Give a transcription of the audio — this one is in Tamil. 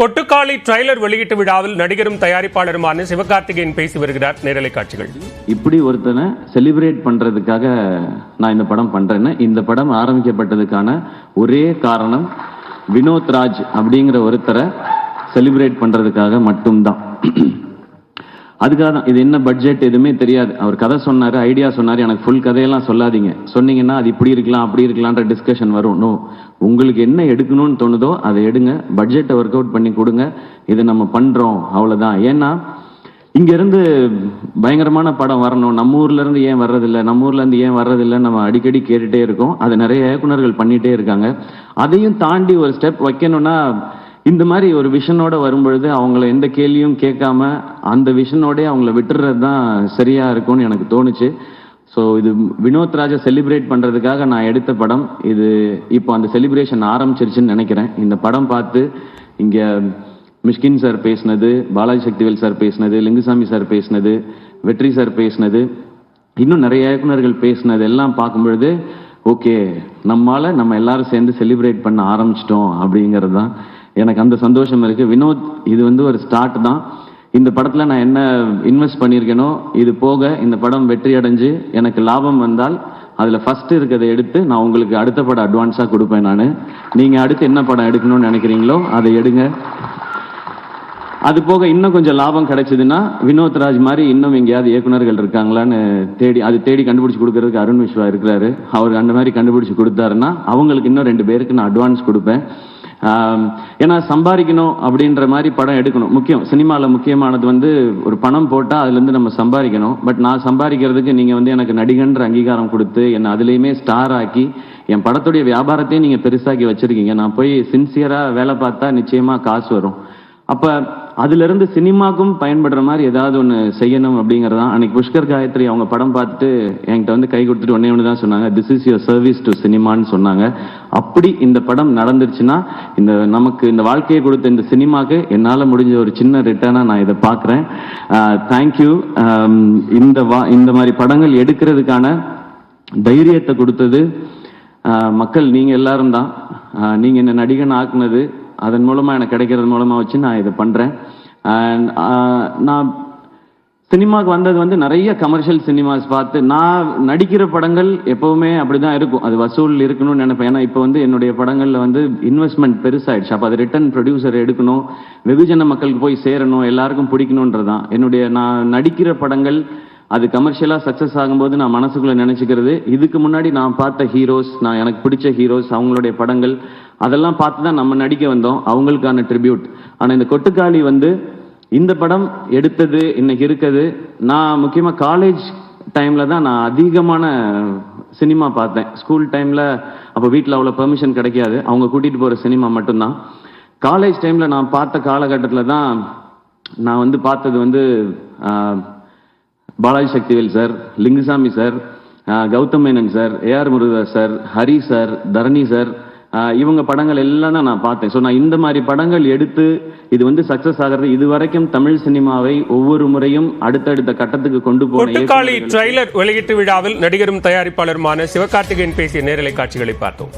கொட்டுக்காளி ட்ரைலர் வெளியீட்டு விழாவில் நடிகரும் தயாரிப்பாளருமான சிவகார்த்திகேயன் பேசி வருகிறார் நேரலை காட்சிகள். இப்படி ஒருத்தனை செலிப்ரேட் பண்றதுக்காக நான் இந்த படம் பண்றேன்னு இந்த படம் ஆரம்பிக்கப்பட்டதுக்கான ஒரே காரணம் வினோத் ராஜ் அப்படிங்கிற ஒருத்தரை செலிப்ரேட் பண்றதுக்காக மட்டும்தான். அதுக்காக தான். இது என்ன பட்ஜெட் எதுவுமே தெரியாது. அவர் கதை சொன்னாரு ஐடியா சொன்னாரு. எனக்கு ஃபுல் கதையெல்லாம் சொல்லாதீங்க. சொன்னீங்கன்னா அது இப்படி இருக்கலாம் அப்படி இருக்கலான்ற டிஸ்கஷன் வரும். நோ உங்களுக்கு என்ன எடுக்கணும்னு தோணுதோ அதை எடுங்க. பட்ஜெட்டை ஒர்க் அவுட் பண்ணி கொடுங்க. இதை நம்ம பண்ணுறோம் அவ்வளோதான் ஏன்னா இங்கேருந்து பயங்கரமான படம் வரணும். நம்ம ஊர்லேருந்து ஏன் வர்றதில்லை? நம்ம ஊர்லேருந்து ஏன் வர்றதில்லை? நம்ம அடிக்கடி கேட்டுட்டே இருக்கோம். அதை நிறைய இயக்குனர்கள் பண்ணிகிட்டே இருக்காங்க. அதையும் தாண்டி ஒரு ஸ்டெப் வைக்கணும்னா இந்த மாதிரி ஒரு விஷனோட வரும்பொழுது அவங்கள எந்த கேள்வியும் கேட்காம அந்த விஷனோடய அவங்கள விட்டுறது தான் சரியா இருக்கும்னு எனக்கு தோணுச்சு. ஸோ இது வினோத் ராஜா செலிப்ரேட் பண்ணுறதுக்காக நான் எடுத்த படம். இது இப்போ அந்த செலிப்ரேஷன் ஆரம்பிச்சிருச்சுன்னு நினைக்கிறேன். இந்த படம் பார்த்து இங்கே மிஷ்கின் சார் பேசினது பாலாஜி சக்திவேல் சார் பேசினது லிங்குசாமி சார் பேசினது வெற்றி சார் பேசினது இன்னும் நிறைய இயக்குனர்கள் பேசினது எல்லாம் பார்க்கும்பொழுது ஓகே நம்மால் நம்ம எல்லாரும் சேர்ந்து செலிப்ரேட் பண்ண ஆரம்பிச்சிட்டோம் அப்படிங்கிறது தான் எனக்கு அந்த சந்தோஷம் இருக்குது வினோத் இது வந்து ஒரு ஸ்டார்ட் தான். இந்த படத்தில் நான் என்ன இன்வெஸ்ட் பண்ணியிருக்கேனோ இது போக இந்த படம் வெற்றி அடைஞ்சு எனக்கு லாபம் வந்தால் அதில் ஃபஸ்ட்டு இருக்கிறத எடுத்து நான் உங்களுக்கு அடுத்த படம் அட்வான்ஸாக கொடுப்பேன் நான். நீங்கள் அடுத்து என்ன படம் எடுக்கணும்னு நினைக்கிறீங்களோ அதை எடுங்க. அது போக இன்னும் கொஞ்சம் லாபம் கிடைச்சதுன்னா வினோத்ராஜ் மாதிரி இன்னும் எங்கேயாவது இயக்குனர்கள் இருக்காங்களான்னு தேடி அது தேடி கண்டுபிடிச்சி கொடுக்கறதுக்கு அருண் விஸ்வா இருக்கிறாரு. அவர் அந்த மாதிரி கண்டுபிடிச்சி கொடுத்தாருன்னா அவங்களுக்கு இன்னும் ரெண்டு பேருக்கு நான் அட்வான்ஸ் கொடுப்பேன். ஏன்னா சம்பாதிக்கணும் அப்படின்ற மாதிரி படம் எடுக்கணும். முக்கியம் சினிமாவில் முக்கியமானது வந்து ஒரு பணம் போட்டால் அதுலேருந்து நம்ம சம்பாதிக்கணும். பட் நான் சம்பாதிக்கிறதுக்கு நீங்கள் வந்து எனக்கு நடிகன்ற அங்கீகாரம் கொடுத்து என்னை அதுலேயுமே ஸ்டார் ஆக்கி என் படத்துடைய வியாபாரத்தையும் நீங்கள் பெருசாக்கி வச்சுருக்கீங்க. நான் போய் சின்சியராக வேலை பார்த்தா நிச்சயமாக காசு வரும். அப்போ அதுலேருந்து சினிமாக்கும் பயன்படுற மாதிரி ஏதாவது ஒன்று செய்யணும் அப்படிங்கறதான். அன்னைக்கு புஷ்கர் காயத்ரி அவங்க படம் பார்த்துட்டு என்கிட்ட வந்து கை கொடுத்துட்டு ஒன்னே ஒன்று தான் சொன்னாங்க this is your service to சினிமான்னு சொன்னாங்க. அப்படி இந்த படம் நடந்துருச்சுன்னா இந்த நமக்கு இந்த வாழ்க்கையை கொடுத்த இந்த சினிமாக்கு என்னால் முடிஞ்ச ஒரு சின்ன ரிட்டர்னாக நான் இதை பார்க்குறேன். தேங்க்யூ இந்த வா இந்த மாதிரி படங்கள் எடுக்கிறதுக்கான தைரியத்தை கொடுத்தது மக்கள் நீங்கள் எல்லாரும் தான். நீங்கள் என்ன நடிகன் ஆக்குனது அதன் மூலமாக எனக்கு கிடைக்கிறது மூலமாக வச்சு நான் இதை பண்ணுறேன் அண்ட் uh, நான் சினிமாவுக்கு வந்தது வந்து நிறைய கமர்ஷியல் சினிமாஸ் பார்த்து நான் நடிக்கிற படங்கள் எப்பவுமே அப்படிதான் இருக்கும். அது வசூல் இருக்கணும்னு நினைப்பேன். ஏன்னா இப்போ வந்து என்னுடைய படங்கள்ல வந்து இன்வெஸ்ட்மெண்ட் பெருசாயிடுச்சு. அப்போ அது ரிட்டர்ன் ப்ரொடியூசர் எடுக்கணும் வெகுஜன மக்களுக்கு போய் சேரணும் எல்லாருக்கும் பிடிக்கணுன்றதான் என்னுடைய நான் நடிக்கிற படங்கள் அது கமர்ஷியலாக சக்ஸஸ் ஆகும்போது நான் மனசுக்குள்ளே நினச்சிக்கிறது. இதுக்கு முன்னாடி நான் பார்த்த ஹீரோஸ் நான் எனக்கு பிடிச்ச ஹீரோஸ் அவங்களுடைய படங்கள் அதெல்லாம் பார்த்து தான் நம்ம நடிக்க வந்தோம். அவங்களுக்கான ட்ரிபியூட் ஆனால் இந்த கொட்டுக்காளி வந்து இந்த படம் எடுத்தது இன்னைக்கு இருக்குது. நான் முக்கியமாக காலேஜ் டைமில் தான் நான் அதிகமான சினிமா பார்த்தேன். ஸ்கூல் டைமில் அப்போ வீட்டில் அவ்வளோ பெர்மிஷன் கிடைக்காது. அவங்க கூட்டிகிட்டு போகிற சினிமா மட்டும்தான். காலேஜ் டைமில் நான் பார்த்த காலகட்டத்தில் தான் நான் வந்து பார்த்தது வந்து Balaji Sakthivel sir Lingusamy sir Gautham Menon sir A R Murugadoss sir Hari sir Dharani sir இவங்க படங்கள் எல்லாம் தான் நான் பார்த்தேன். ஸோ நான் இந்த மாதிரி படங்கள் எடுத்து இது வந்து சக்சஸ் ஆகிறது இது வரைக்கும் தமிழ் சினிமாவை ஒவ்வொரு முறையும் அடுத்தடுத்த கட்டத்துக்கு கொண்டு போன ட்ரைலர் வெளியீட்டு விழாவில் நடிகரும் தயாரிப்பாளருமான சிவகார்த்திகேயன் பேசிய நேரலை காட்சிகளை பார்த்தோம்.